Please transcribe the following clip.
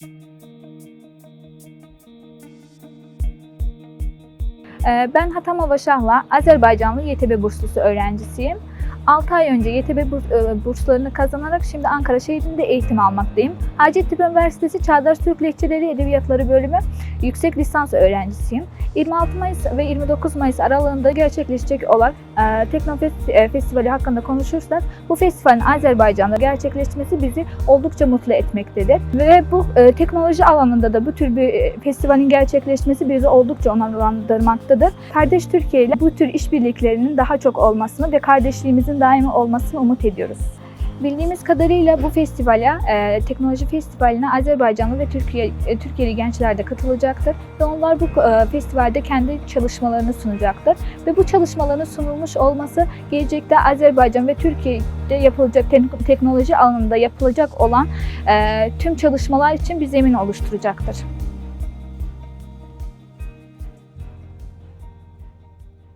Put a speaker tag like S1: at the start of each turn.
S1: Thank you. Ben Hatam Avaşah'la Azerbaycanlı YTB burslusu öğrencisiyim. 6 ay önce YTB e, burslarını kazanarak şimdi Ankara şehrinde eğitim almaktayım. Hacettepe Üniversitesi Çağdaş Türk Lehçeleri Edebiyatları bölümü yüksek lisans öğrencisiyim. 26 Mayıs ve 29 Mayıs aralığında gerçekleşecek olan e, Teknofest e, Festivali hakkında konuşursak bu festivalin Azerbaycan'da gerçekleşmesi bizi oldukça mutlu etmektedir. Ve bu teknoloji alanında da bu tür bir festivalin gerçekleşmesi bizi oldukça onurlandırmaktadır. Kardeş Türkiye ile bu tür işbirliklerinin daha çok olmasını ve kardeşliğimizin daimi olmasını umut ediyoruz. Bildiğimiz kadarıyla bu festivale, e, teknoloji festivaline Azerbaycanlı ve Türkiye e, Türkiye'li gençler de katılacaktır ve onlar bu e, festivalde kendi çalışmalarını sunacaktır ve bu çalışmaların sunulmuş olması gelecekte Azerbaycan ve Türkiye'de yapılacak te- teknoloji alanında yapılacak olan e, tüm çalışmalar için bir zemin oluşturacaktır.